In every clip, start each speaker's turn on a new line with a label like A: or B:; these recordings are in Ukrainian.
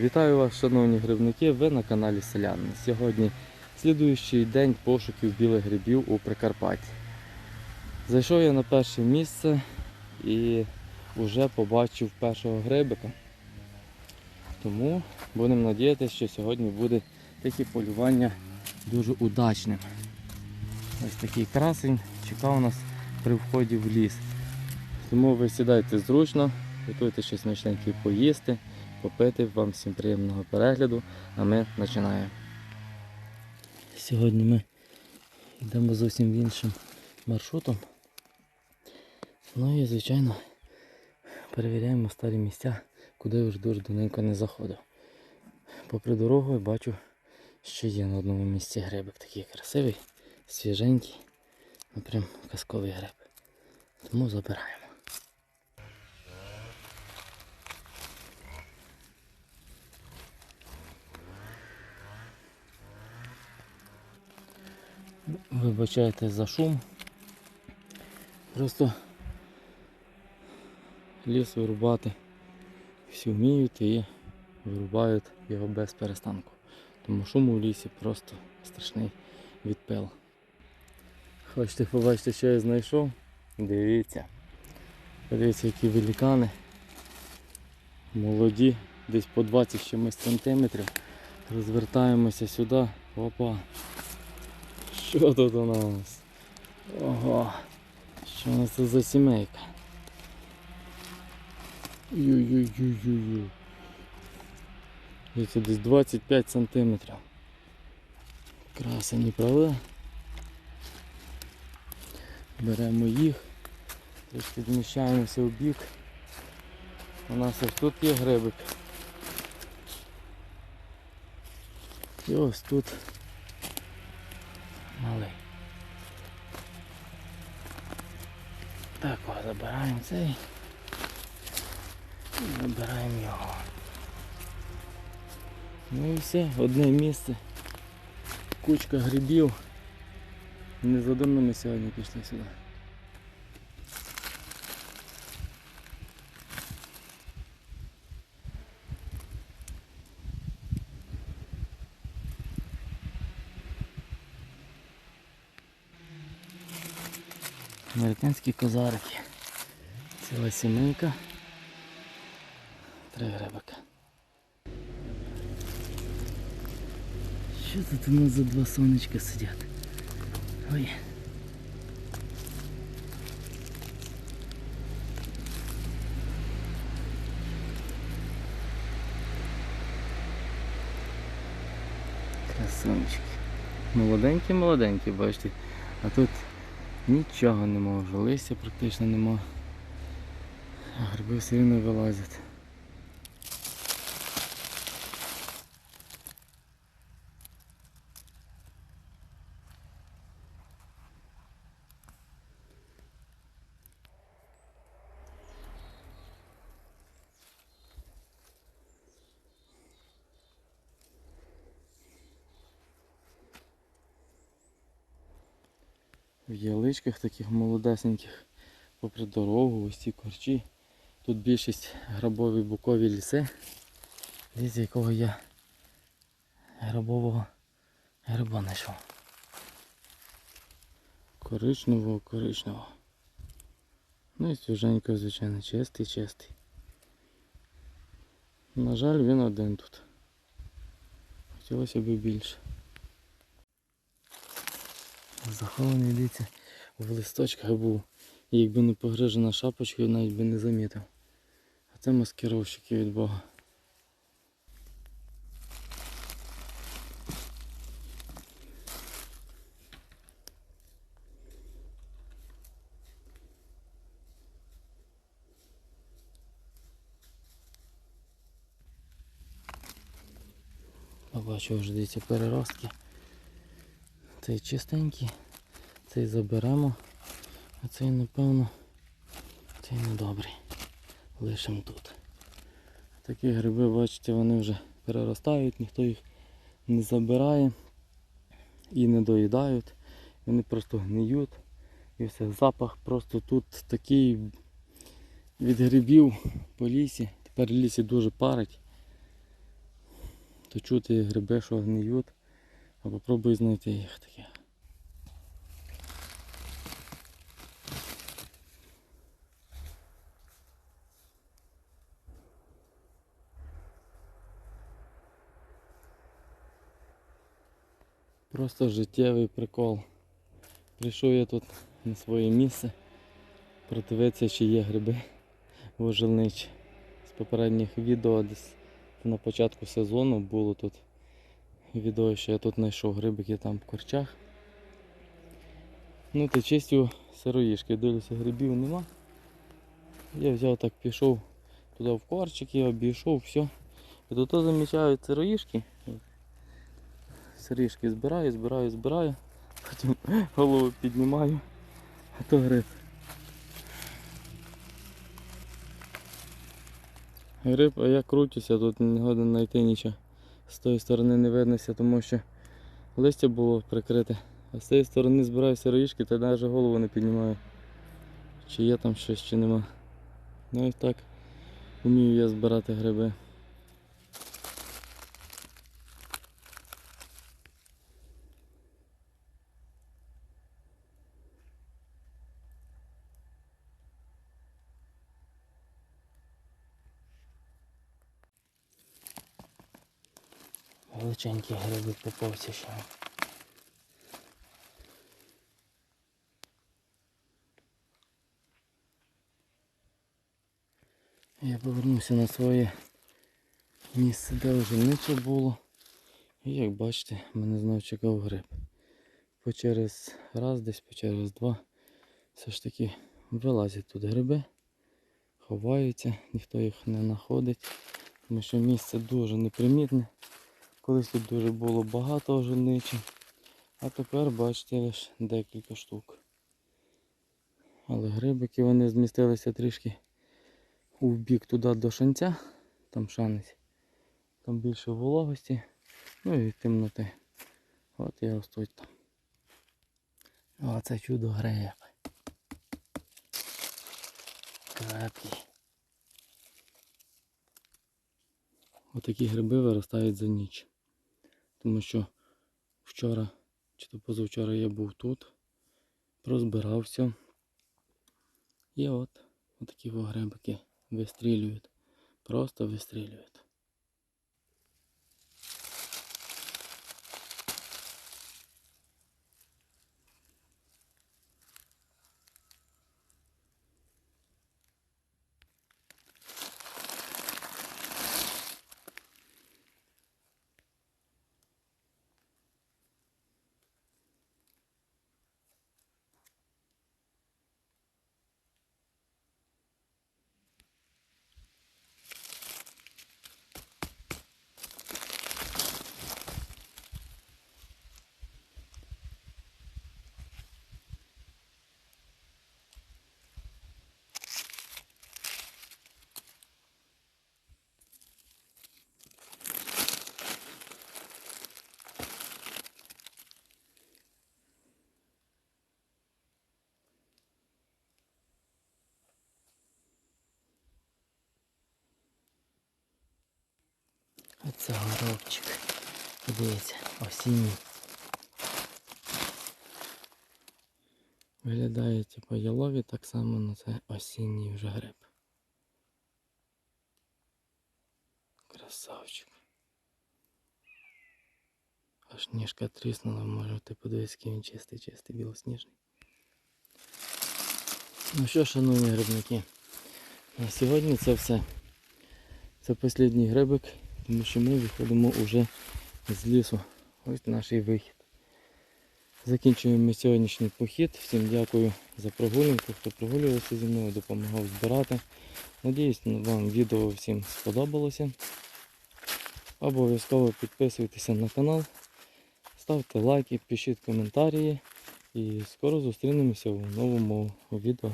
A: Вітаю вас, шановні грибники, ви на каналі Селянин. Сьогодні слідуючий день пошуків білих грибів у Прикарпатті. Зайшов я на перше місце і вже побачив першого грибика. Тому будемо надіятися, що сьогодні буде таке полювання дуже удачним. Ось такий красень чекав нас при вході в ліс. Тому ви сідайте зручно, готуйте щось смачненьке поїсти попити. Вам всім приємного перегляду, а ми починаємо. Сьогодні ми йдемо зовсім іншим маршрутом. Ну і, звичайно, перевіряємо старі місця, куди я вже дуже давненько не заходив. Попри дорогу я бачу, що є на одному місці грибик такий красивий, свіженький, ну прям казковий гриб. Тому забираємо. Вибачайте за шум. Просто ліс вирубати всі вміють і вирубають його без перестанку. Тому шуму в лісі просто страшний відпил. Хочете побачити, що я знайшов? Дивіться. Подивіться, які великани. Молоді, десь по 20 чимось сантиметрів. Розвертаємося сюди. Опа. Що тут у нас? Ого. Що у нас це за сімейка? Ой-ой-ой-ой-ой. Це десь 25 сантиметрів. Красені, правда? Беремо їх, трішки зміщаємося в бік. У нас ось тут є грибик. І ось тут малий. Так, о, забираємо цей. І забираємо його. Ну і все, одне місце. Кучка грибів. Не задумно ми сьогодні пішли сюди. Американські козарики. Ціла сімейка. Три грибика. Що тут у нас за два сонечка сидять? Ой. Красунчики. Молоденькі, молоденькі, бачите. А тут нічого не можу, листя практично нема. Гриби все рівно вилазять. В яличках таких молодесеньких попри дорогу, ось ці корчі. Тут більшість грабові букові ліси, ліс, якого я грабового гриба знайшов. Коричневого, коричневого. Ну і свіженько, звичайно, чистий, чистий. На жаль, він один тут. Хотілося б більше. Захований дивіться, в листочках був. І якби не погрижена шапочка, я навіть би не замітив. А це маскировщики від Бога. Побачу вже дивіться переростки. Цей чистенький, цей заберемо, а цей напевно цей недобрий. Лишимо тут. Такі гриби, бачите, вони вже переростають, ніхто їх не забирає і не доїдають. Вони просто гниють. І все, запах просто тут такий від грибів по лісі. Тепер лісі дуже парить. то чути гриби, що гниють, а попробуй знайти їх таке. Просто життєвий прикол. Прийшов я тут на своє місце продивитися, чи є гриби вожелничі. З попередніх відео десь на початку сезону було тут відео, що я тут знайшов грибики там в корчах. Ну та чистю сироїшки, дивлюся, грибів нема. Я взяв так, пішов туди в корчики, обійшов, все. І тут замічаю сироїшки. Сиріжки збираю, збираю, збираю, потім голову піднімаю, а то гриб. Гриб, а я крутюся, тут не годен знайти нічого. З тої сторони не виднося, тому що листя було прикрите. А з цієї сторони збираю сироїшки та навіть голову не піднімаю. Чи є там щось, чи нема. Ну і так вмію я збирати гриби. Величенькі гриби попався ще. Я повернувся на своє місце, де вже нічого було. І як бачите, мене знов чекав гриб. По через раз, десь по через два. Все ж таки вилазять тут гриби, ховаються, ніхто їх не знаходить, тому що місце дуже непримітне. Колись тут дуже було багато оженичів, а тепер бачите лише декілька штук. Але грибики вони змістилися трішки у бік туди до шанця, там шанець, там більше вологості, ну і темноти. От я ось тут там. О, чудо гриб. Крапі. Отакі гриби виростають за ніч. Тому що вчора чи то позавчора я був тут, розбирався. І от отакі вогребики вистрілюють. Просто вистрілюють. Оце горобчик. Подивіться, осінній. Виглядає типу ялові, так само на це осінній вже гриб. Красавчик. Аж ніжка тріснула, може ти подивись, який він чистий, чистий, білосніжний. Ну що, шановні грибники, на сьогодні це все. Це останній грибик, тому що ми виходимо вже з лісу. Ось наш вихід. Закінчуємо ми сьогоднішній похід. Всім дякую за прогулянку, хто прогулювався зі мною, допомагав збирати. Надіюсь, вам відео всім сподобалося. Обов'язково підписуйтеся на канал, ставте лайки, пишіть коментарі. І скоро зустрінемося у новому відео,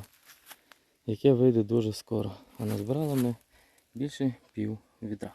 A: яке вийде дуже скоро. А назбирали ми більше пів відра.